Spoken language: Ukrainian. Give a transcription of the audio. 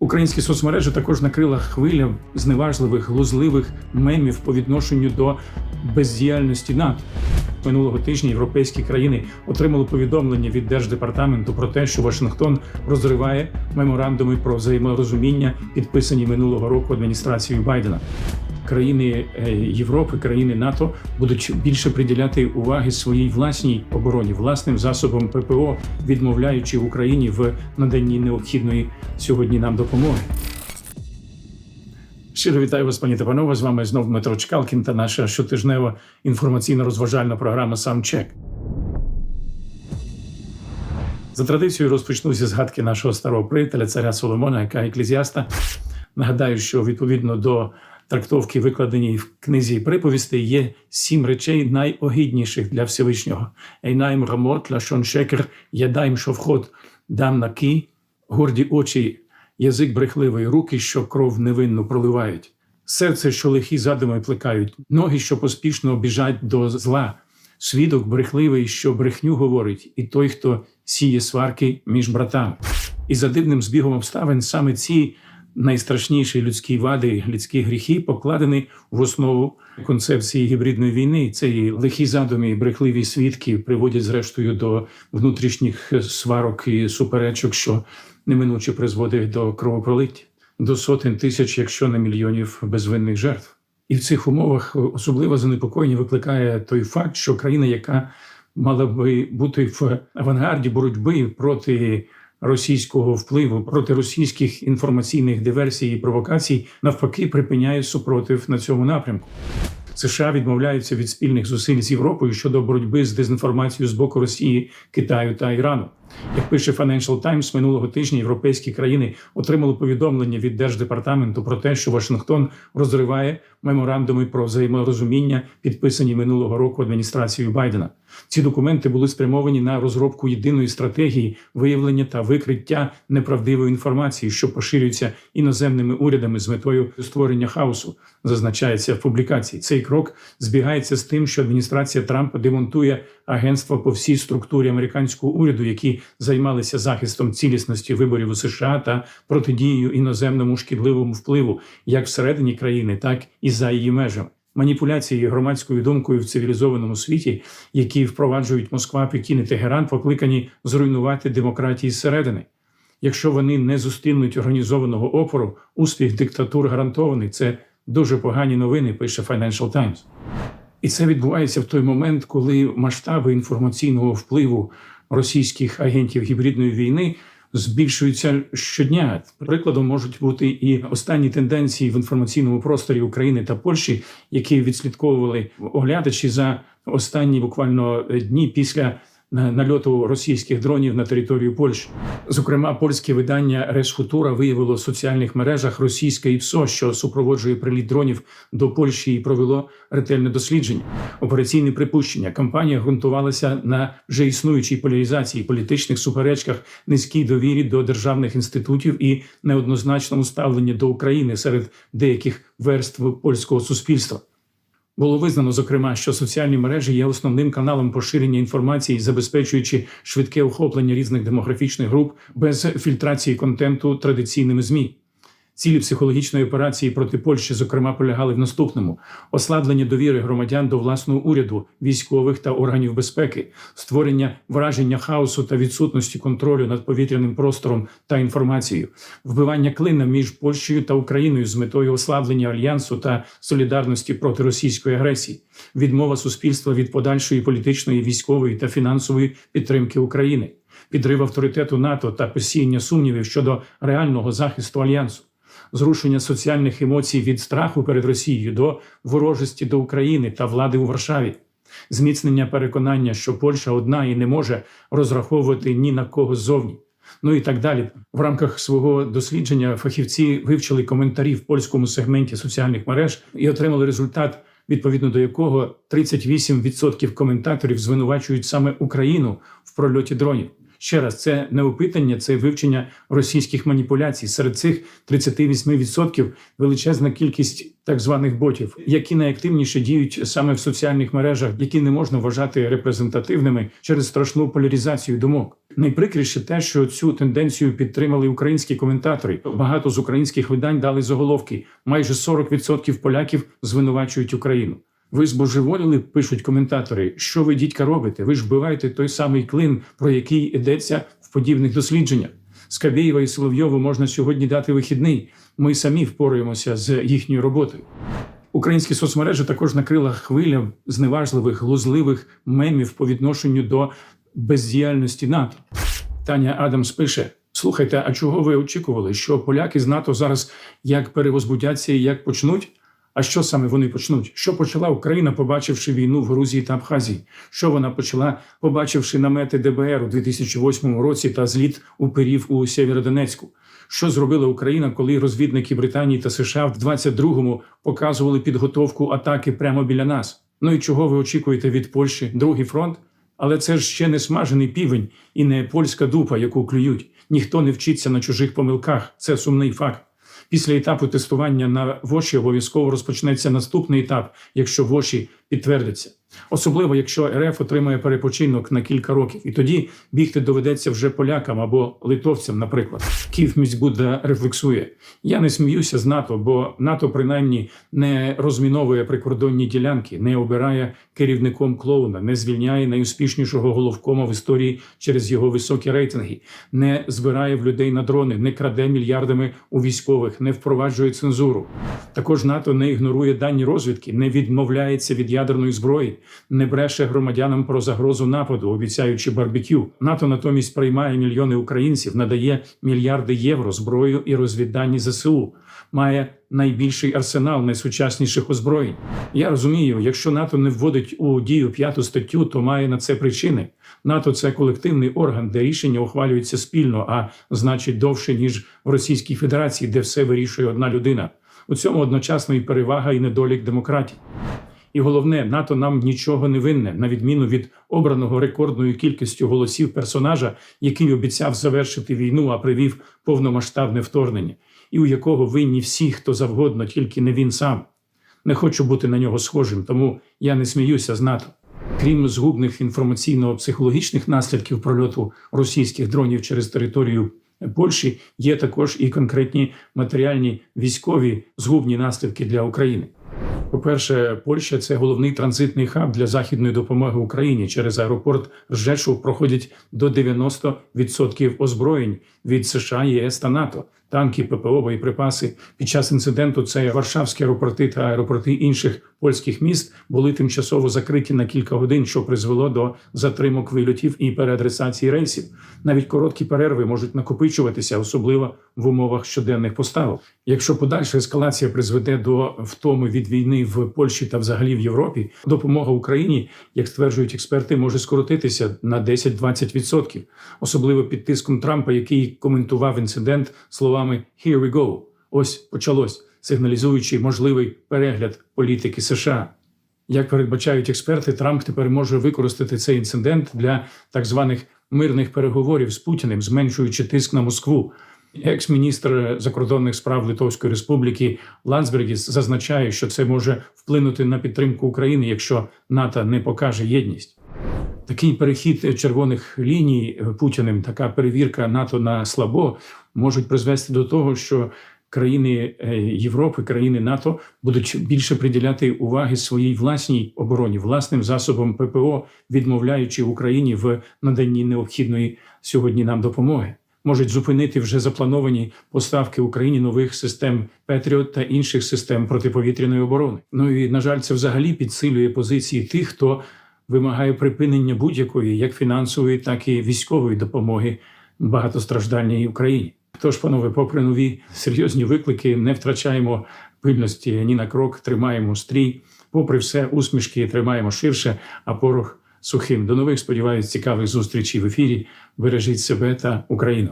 Українські соцмережі також накрила хвиля зневажливих, глузливих мемів по відношенню до бездіяльності НАТО. Минулого тижня європейські країни отримали повідомлення від держдепартаменту про те, що Вашингтон розриває меморандуми про взаєморозуміння, підписані минулого року адміністрацією Байдена. Країни е, Європи, країни НАТО будуть більше приділяти уваги своїй власній обороні, власним засобам ППО, відмовляючи Україні в наданні необхідної сьогодні нам допомоги. Щиро вітаю вас, пані та панове. З вами знов Дмитро Чкалкін та наша щотижнева інформаційно-розважальна програма «Саундчек». За традицією розпочну зі згадки нашого старого приятеля, царя Соломона, яка еклезіаста. Нагадаю, що відповідно до трактовки, викладеній в книзі приповістей, є сім речей найогідніших для Всевишнього. Ейнайм рамот, лашон шекер, ядаєм шовхот, дам наки, горді очі, язик брехливий, руки, що кров невинну проливають, серце, що лихі задуми плекають, ноги, що поспішно біжать до зла, свідок брехливий, що брехню говорить, і той, хто сіє сварки між братами. І за дивним збігом обставин саме ці найстрашніші людські вади, людські гріхи покладені в основу концепції гібридної війни. Ці лихі задуми брехливі свідки приводять зрештою до внутрішніх сварок і суперечок, що неминуче призводить до кровопролиття, до сотень тисяч, якщо не мільйонів безвинних жертв. І в цих умовах особливо занепокоєння викликає той факт, що країна, яка мала би бути в авангарді боротьби проти російського впливу, проти російських інформаційних диверсій і провокацій, навпаки, припиняє супротив на цьому напрямку. США відмовляються від спільних зусиль з Європою щодо боротьби з дезінформацією з боку Росії, Китаю та Ірану. Як пише Financial Times, минулого тижня європейські країни отримали повідомлення від держдепартаменту про те, що Вашингтон розриває меморандуми про взаєморозуміння, підписані минулого року адміністрацією Байдена. Ці документи були спрямовані на розробку єдиної стратегії виявлення та викриття неправдивої інформації, що поширюється іноземними урядами з метою створення хаосу, зазначається в публікації. Цей крок збігається з тим, що адміністрація Трампа демонтує агентства по всій структурі американського уряду, які займалися захистом цілісності виборів у США та протидією іноземному шкідливому впливу як всередині країни, так і за її межами. Маніпуляції громадською думкою в цивілізованому світі, які впроваджують Москва, Пекін і Тегеран, покликані зруйнувати демократії зсередини. Якщо вони не зустрінуть організованого опору, успіх диктатур гарантований. Це дуже погані новини. Пише Financial Times. І це відбувається в той момент, коли масштаби інформаційного впливу російських агентів гібридної війни збільшуються щодня. Прикладом можуть бути і останні тенденції в інформаційному просторі України та Польщі, які відслідковували оглядачі за останні буквально дні після нальоту російських дронів на територію Польщі. Зокрема, польське видання Реш Футура виявило в соціальних мережах російське ІПСО, що супроводжує приліт дронів до Польщі і провело ретельне дослідження. Операційне припущення кампанія ґрунтувалася на вже існуючій поляризації, політичних суперечках, низькій довірі до державних інститутів і неоднозначному ставленні до України серед деяких верств польського суспільства. Було визнано, зокрема, що соціальні мережі є основним каналом поширення інформації, забезпечуючи швидке охоплення різних демографічних груп без фільтрації контенту традиційними змі. Цілі психологічної операції проти Польщі, зокрема, полягали в наступному: ослаблення довіри громадян до власного уряду, військових та органів безпеки, створення враження хаосу та відсутності контролю над повітряним простором та інформацією, вбивання клина між Польщею та Україною з метою ослаблення альянсу та солідарності проти російської агресії, відмова суспільства від подальшої політичної, військової та фінансової підтримки України, підрив авторитету НАТО та посіяння сумнівів щодо реального захисту альянсу зрушення соціальних емоцій від страху перед Росією до ворожості до України та влади у Варшаві, зміцнення переконання, що Польща одна і не може розраховувати ні на кого ззовні. Ну і так далі. В рамках свого дослідження фахівці вивчили коментарі в польському сегменті соціальних мереж і отримали результат, відповідно до якого 38% коментаторів звинувачують саме Україну в прольоті дронів. Ще раз, це не опитання, це вивчення російських маніпуляцій. Серед цих 38% величезна кількість так званих ботів, які найактивніше діють саме в соціальних мережах, які не можна вважати репрезентативними через страшну поляризацію думок. Найприкріше те, що цю тенденцію підтримали українські коментатори. Багато з українських видань дали заголовки. Майже 40% поляків звинувачують Україну. Ви збожеволіли, пишуть коментатори. Що ви дідька робите? Ви ж вбиваєте той самий клин, про який йдеться в подібних дослідженнях. Скабєєва і Соловйову можна сьогодні дати вихідний. Ми самі впораємося з їхньою роботою. Українські соцмережі також накрила хвиля зневажливих, глузливих мемів по відношенню до бездіяльності НАТО. Таня Адамс пише: Слухайте, а чого ви очікували? Що поляки з НАТО зараз як перевозбудяться і як почнуть? А що саме вони почнуть? Що почала Україна, побачивши війну в Грузії та Абхазії? Що вона почала, побачивши намети ДБР у 2008 році та зліт упирів у Сєвєродонецьку? Що зробила Україна, коли розвідники Британії та США в 22-му показували підготовку атаки прямо біля нас? Ну і чого ви очікуєте від Польщі? Другий фронт? Але це ж ще не смажений півень і не польська дупа, яку клюють. Ніхто не вчиться на чужих помилках. Це сумний факт. Після етапу тестування на воші обов'язково розпочнеться наступний етап, якщо воші підтвердяться. Особливо, якщо РФ отримає перепочинок на кілька років, і тоді бігти доведеться вже полякам або литовцям, наприклад. Київ Будда рефлексує. Я не сміюся з НАТО, бо НАТО принаймні не розміновує прикордонні ділянки, не обирає керівником клоуна, не звільняє найуспішнішого головкома в історії через його високі рейтинги, не збирає в людей на дрони, не краде мільярдами у військових, не впроваджує цензуру. Також НАТО не ігнорує дані розвідки, не відмовляється від ядерної зброї не бреше громадянам про загрозу нападу, обіцяючи барбекю. НАТО натомість приймає мільйони українців, надає мільярди євро зброю і розвіддані ЗСУ. Має найбільший арсенал найсучасніших озброєнь. Я розумію, якщо НАТО не вводить у дію п'яту статтю, то має на це причини. НАТО це колективний орган, де рішення ухвалюються спільно, а значить довше ніж в Російській Федерації, де все вирішує одна людина. У цьому одночасно і перевага і недолік демократії. І головне, НАТО нам нічого не винне, на відміну від обраного рекордною кількістю голосів персонажа, який обіцяв завершити війну, а привів повномасштабне вторгнення, і у якого винні всі, хто завгодно, тільки не він сам. Не хочу бути на нього схожим, тому я не сміюся з НАТО. Крім згубних інформаційно-психологічних наслідків прольоту російських дронів через територію Польщі, є також і конкретні матеріальні військові згубні наслідки для України. По-перше, Польща це головний транзитний хаб для західної допомоги Україні. Через аеропорт Ржечу проходять до 90% озброєнь від США, ЄС та НАТО танки, ППО, боєприпаси. Під час інциденту це Варшавські аеропорти та аеропорти інших польських міст були тимчасово закриті на кілька годин, що призвело до затримок вильотів і переадресації рейсів. Навіть короткі перерви можуть накопичуватися, особливо в умовах щоденних поставок. Якщо подальша ескалація призведе до втоми від війни в Польщі та взагалі в Європі, допомога Україні, як стверджують експерти, може скоротитися на 10-20%. особливо під тиском Трампа, який коментував інцидент слова словами «Here we go». Ось почалось, сигналізуючи можливий перегляд політики США. Як передбачають експерти, Трамп тепер може використати цей інцидент для так званих мирних переговорів з Путіним, зменшуючи тиск на Москву. Екс-міністр закордонних справ Литовської Республіки Ландсбергіс зазначає, що це може вплинути на підтримку України, якщо НАТО не покаже єдність. Такий перехід червоних ліній Путіним, така перевірка НАТО на слабо можуть призвести до того, що країни е, Європи, країни НАТО будуть більше приділяти уваги своїй власній обороні, власним засобам ППО, відмовляючи Україні в наданні необхідної сьогодні нам допомоги. Можуть зупинити вже заплановані поставки Україні нових систем Петріот та інших систем протиповітряної оборони. Ну і на жаль, це взагалі підсилює позиції тих, хто вимагає припинення будь-якої, як фінансової, так і військової допомоги багатостраждальній Україні. Тож, панове, попри нові серйозні виклики, не втрачаємо пильності ні на крок, тримаємо стрій. Попри все, усмішки тримаємо ширше, а порох сухим. До нових сподіваюсь, цікавих зустрічей в ефірі. Бережіть себе та Україну.